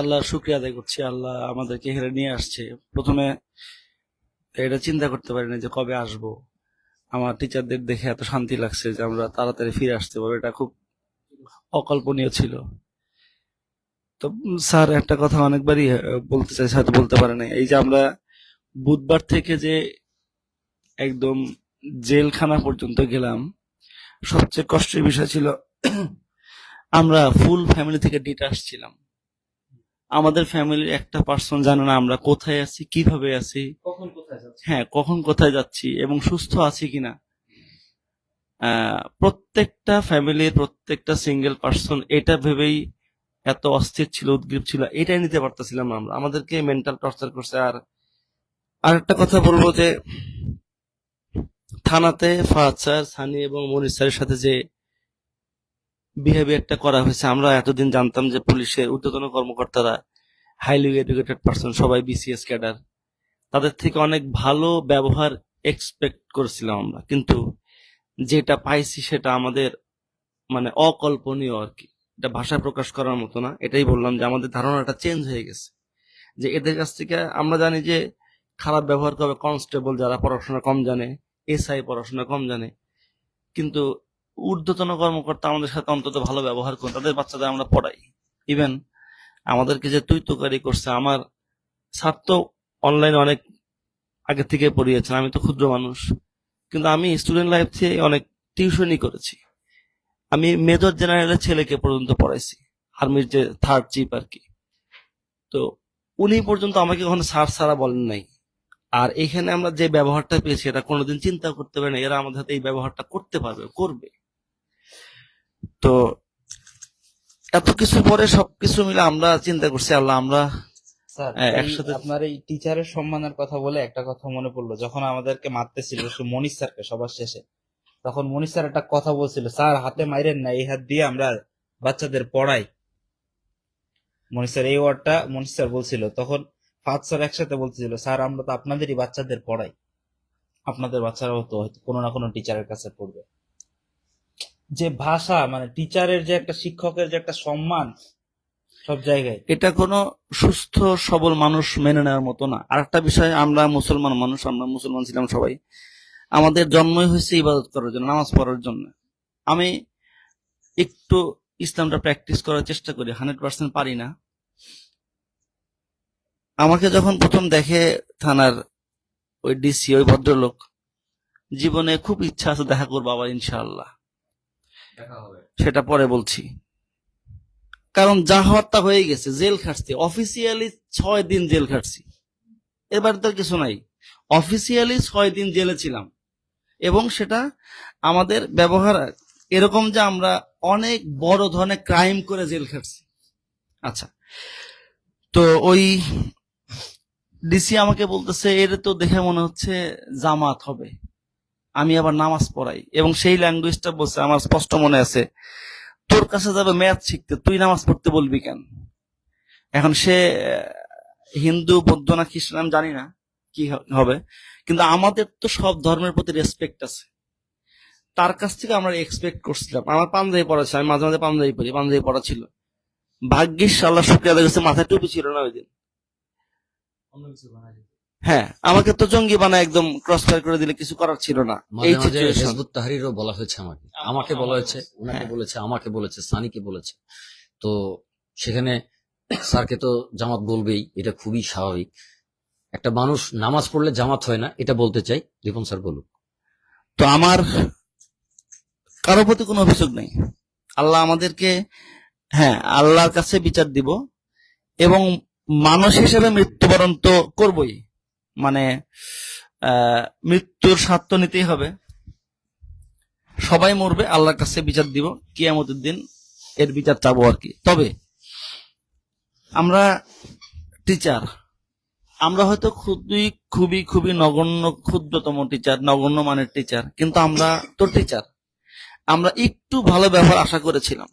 আল্লাহ শুক্রিয়া আদায় করছি, আল্লাহ আমাদেরকে হেরে নিয়ে আসছে। প্রথমে এটা চিন্তা করতে পারিনি যে কবে আসব। আমার টিচারদের দেখে এত শান্তি লাগছে যে আমরা তাড়াতাড়ি ফিরে আসতে পারব। এটা খুব অকল্পনীয় ছিল। তো স্যার একটা কথা অনেকবারই বলতে চাই হয়তো বলতে পারে নাই। এই যে আমরা বুধবার থেকে যে একদম জেলখানা পর্যন্ত গেলাম, সবচেয়ে কষ্টের বিষয় ছিল আমরা ফুল ফ্যামিলি থেকে ডিটাচ ছিলাম। আমাদের ফ্যামিলির একটা পার্সন জানে না আমরা কোথায় আছি কীভাবে আছি। কখন কোথায় যাচ্ছে? হ্যাঁ কখন কোথায় যাচ্ছি এবং সুস্থ আছি কিনা। প্রত্যেকটা ফ্যামিলির প্রত্যেকটা সিঙ্গেল পার্সন এটা ভেবেই এত অস্থির ছিল উদ্গ্রীব ছিল এটাই নিতে পারতেছিলাম না আমরা। আমাদেরকে মেন্টাল টর্চার করছে। আর আর একটা কথা বলব যে থানাতে ফাহাদ স্যার সানি এবং মনির স্যারের সাথে যে বিহেভিয়ারটা করা হয়েছে। আমরা এতদিন জানতাম যে পুলিশের ঊর্ধ্বতন কর্মকর্তারা হাইলি এডুকেটেড পার্সন সবাই বিসিএস ক্যাডার তাদের থেকে অনেক ভালো ব্যবহার এক্সপেক্ট করেছিলাম আমরা। কিন্তু যেটা পাইছি সেটা আমাদের মানে অকল্পনীয় আর কি। এটা ভাষায় প্রকাশ করার মতো না। এটাই বললাম যে আমাদের ধারণাটা চেঞ্জ হয়ে গেছে। যে এদের কাছ থেকে আমরা জানি যে খারাপ ব্যবহার করবে কনস্টেবল যারা পড়াশোনা কম জানে এসআই পড়াশোনা কম জানে। কিন্তু ঊর্ধ্বতন কর্মকর্তা আমাদের সাথে অন্তত ভালো ব্যবহার করে তাদের বাচ্চাদের আমরা পড়াই। ইভেন আমাদেরকে যে তুই তোকারি করছে, আমার তো অনলাইনে অনেক আগে থেকে পড়িয়েছেন, আমি তো ক্ষুদ্র মানুষ। কিন্তু আমি স্টুডেন্ট লাইফ থেকে অনেক টিউশনই করেছি। আমি মেজর জেনারেলের ছেলেকে পর্যন্ত পড়াইছি আর্মির যে থার্ড চিফ আর কি তো উনি পর্যন্ত আমাকে কখনো সার সারা বলেন নাই। আর এখানে আমরা যে ব্যবহারটা পেয়েছি, এটা কোনোদিন চিন্তা করতে পারি না, এরা আমাদের হাতে এই ব্যবহারটা করতে পারবে, করবে। তো এত কিছু পরে সবকিছু মিলে আমরা চিন্তা করছি আল্লাহ আমরা হ্যাঁ, একসাথে- আপনার এই টিচারের সম্মানের কথা বলে একটা কথা মনে পড়ল যখন আমাদেরকে মারতেছিল সে মনিশ স্যারকে সবার শেষে তখন মনিশ স্যার একটা কথা বলছিল স্যার হাতে মাইরেন না এই হাত দিয়ে আমরা বাচ্চাদের পড়াই। মনিশ স্যার এই ওয়ার্ডটা মনিশ স্যার বলছিল তখন ফাদ স্যার একসাথে বলতেছিল স্যার আমরা তো আপনাদেরই বাচ্চাদের পড়াই। আপনাদের বাচ্চারাও তো হয়তো কোনো না কোনো টিচারের কাছে পড়বে। যে ভাষা মানে টিচারের যে একটা, শিক্ষকের যে একটা সম্মান সব জায়গায়। এটা কোনো সুস্থ, সবল মানুষ মেনে নেওয়ার মতো না। আর একটা বিষয়, আমরা মুসলমান মানুষ, আমরা মুসলমান ছিলাম সবাই। আমাদের জন্মই হয়েছে ইবাদত করার জন্য, নামাজ পড়ার জন্য। আমি একটু ইসলামটা প্র্যাকটিস করার চেষ্টা করি হান্ড্রেড পার্সেন্ট পারি না। আমাকে যখন প্রথম দেখে থানার ওই ডিসি ওই ভদ্রলোক, জীবনে খুব ইচ্ছা আছে দেখা করব আবার ইনশাআল্লাহ। সেটা পরে বলছি। কারণ যা হওয়ার তা হয়ে গেছে, জেল খাটছি। অফিসিয়ালি ছয় দিন জেল খাটছি। এবার তো আর কিছু নাই। অফিসিয়ালি ছয় দিন জেলে ছিলাম। এবং সেটা আমাদের ব্যবহার, এরকম যে আমরা অনেক বড় ধরনের ক্রাইম করে জেল খাটছি। আচ্ছা। তো ওই ডিসি আমাকে বলতেছে এর তো দেখে মনে হচ্ছে জামাত হবে। আমি আবার নামাজ পড়াই। এবং সেই ল্যাঙ্গুয়েজটা বলছে, আমার স্পষ্ট মনে আছে, তোর কাছে যাবে ম্যাথ শিখতে, তুই নামাজ পড়তে বলবি কেন? এখন সে হিন্দু, বৌদ্ধ না খ্রিস্টান জানি না কি হবে, কিন্তু আমাদের তো সব ধর্মের প্রতি রেসপেক্ট আছে। তার কাছ থেকে আমরা এক্সপেক্ট করছিলাম। আমার পাঞ্জাবি পড়া ছিল, আমি মাঝে মাঝে পাঞ্জাবি পড়ি পাঞ্জাবি পড়া ছিল। ভাগ্যিস, আল্লাহ শুক্রিয়া করছে, মাথায় টুপি ছিল না ওই দিন। হ্যাঁ আমাকে তো জঙ্গি বানায় একদম ক্রস ফায়ার করে দিলে কিছু করার ছিল না। এই সিচুয়েশন তাহরিরও বলা হয়েছে আমাকে। আমাকে বলা হয়েছে ওনাকে হ্যাঁ। বলেছে আমাকে বলেছে সানিকে বলেছে। তো সেখানে স্যারকে তো জামাত বলবেই এটা খুবই স্বাভাবিক। একটা মানুষ নামাজ পড়লে জামাত হয় না এটা বলতে চাই। রিপন স্যার বলুক তো আমার কারও প্রতি কোনো অভিযোগ নেই। আল্লাহ আমাদেরকে হ্যাঁ আল্লাহর কাছে বিচার দিব এবং মানুষ হিসেবে মৃত্যুবরণ তো করবই। মানে আহ, মৃত্যুর স্বার্থ নিতেই হবে। সবাই মরবে আল্লাহর কাছে বিচার দিব কিয়ামতের দিন এর বিচার চাবো আর কি। তবে আমরা টিচার আমরা হয়তো খুবই খুবই খুবই নগণ্য ক্ষুদ্রতম টিচার নগণ্য মানের টিচার কিন্তু আমরা তো টিচার আমরা একটু ভালো ব্যবহার আশা করেছিলাম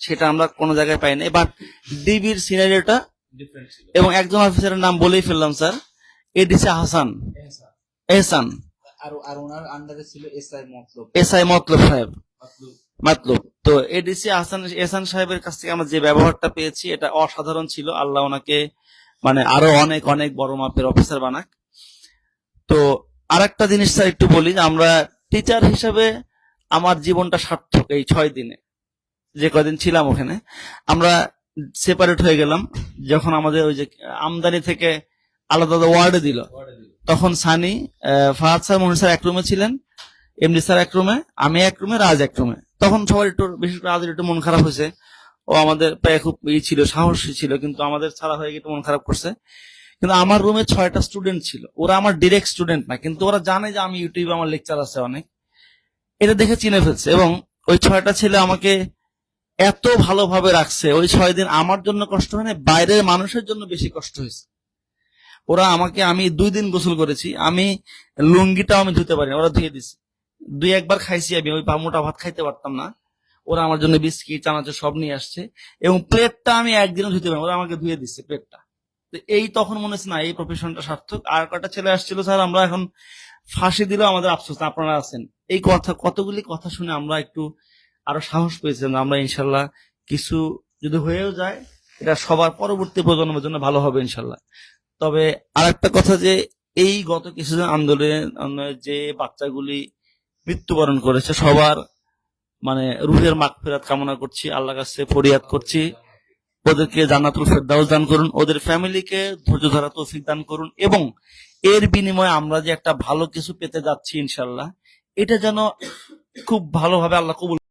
সেটা আমরা কোনো জায়গায় পাইনি বাট ডিবির সিনারিওটা এবং একজন অফিসারের নাম বলেই ফেললাম স্যার এডিসি হাসান। এহসান। আর ওনার আন্ডারে ছিল SI Motlob. S I Motlob সাহেব। মাতলব। তো এডিসি হাসান এহসান সাহেবের কাছ থেকে আমরা যে ব্যবহারটা পেয়েছি এটা অসাধারণ ছিল। আল্লাহ ওনাকে মানে আরও অনেক অনেক বড় মাপের অফিসার বানাক। তো আর একটা জিনিস স্যার একটু বলি যে আমরা টিচার হিসেবে আমার জীবনটা সার্থক এই ছয় দিনে। যে কদিন ছিলাম ওখানে। আমরা সেপারেট হয়ে গেলাম। যখন আমাদের ওই যে আমদানি থেকে আলাদা আলাদা ওয়ার্ডে দিল। তখন সানি ফাহাদ স্যার মনির স্যার এক রুমে ছিলেন এমডি স্যার এক রুমে আমি এক রুমে রাজ এক রুমে তখন সবার একটু বিশেষ করে রাজের একটু মন খারাপ হয়েছে। ও আমাদের প্রায় খুব ই ছিল সাহসী ছিল কিন্তু আমাদের ছাড়া হয়ে গিয়ে মন খারাপ করছে। কিন্তু আমার রুমে ছয়টা স্টুডেন্ট ছিল। ওরা আমার ডিরেক্ট স্টুডেন্ট না কিন্তু ওরা জানে যে আমি ইউটিউবে আমার লেকচার আছে অনেক। এটা দেখে চিনে ফেলছে এবং ওই ছয়টা ছেলে আমাকে এত ভালোভাবে রাখছে। ওই ছয় দিন আমার জন্য কষ্ট হয় না বাইরের মানুষের জন্য বেশি কষ্ট হয়েছে। ওরা আমাকে, আমি দুই দিন গোসল করেছি, আমি লুঙ্গিটাও আমি ধুতে পারিনি, ওরা ধুয়ে দিছে দুই একবার খাইছি আমি, ওই মোটা ভাত খাইতে পারতাম না। ওরা আমার জন্য বিস্কিট, চানাচুর সব নিয়ে আসছে, এবং প্লেটটা আমি একদিনও ধুতে পারি ওরা আমাকে ধুয়ে দিচ্ছে প্লেটটা। তো এই তখন মনে হচ্ছে না, এই প্রফেশনটা সার্থক। আর কটা ছেলে আসছিল স্যার, আমরা এখন ফাঁসি দিলেও আমাদের আফসোস, আপনারা আছেন। এই কথা, কতগুলি কথা শুনে আমরা একটু আরও সাহস পেয়েছিলাম আমরা ইনশাল্লাহ কিছু যদি হয়েও যায়, এটা সবার পরবর্তী প্রজন্মের জন্য ভালো হবে ইনশাল্লাহ। তবে আর একটা কথা যে, এই গত কিছুদিন আন্দোলনে যে বাচ্চাগুলি মৃত্যুবরণ করেছে, সবার মানে রুহের মাগফিরাত কামনা করছি, আল্লাহর কাছে ফরিয়াদ করছি। ওদেরকে জান্নাতুল ফেরদাউস দান করুন, ওদের ফ্যামিলিকে ধৈর্য ধরা তৌফিক দান করুন এবং এর বিনিময়ে আমরা যে একটা ভালো কিছু পেতে যাচ্ছি ইনশাল্লাহ এটা যেন খুব ভালোভাবে আল্লাহ কবুল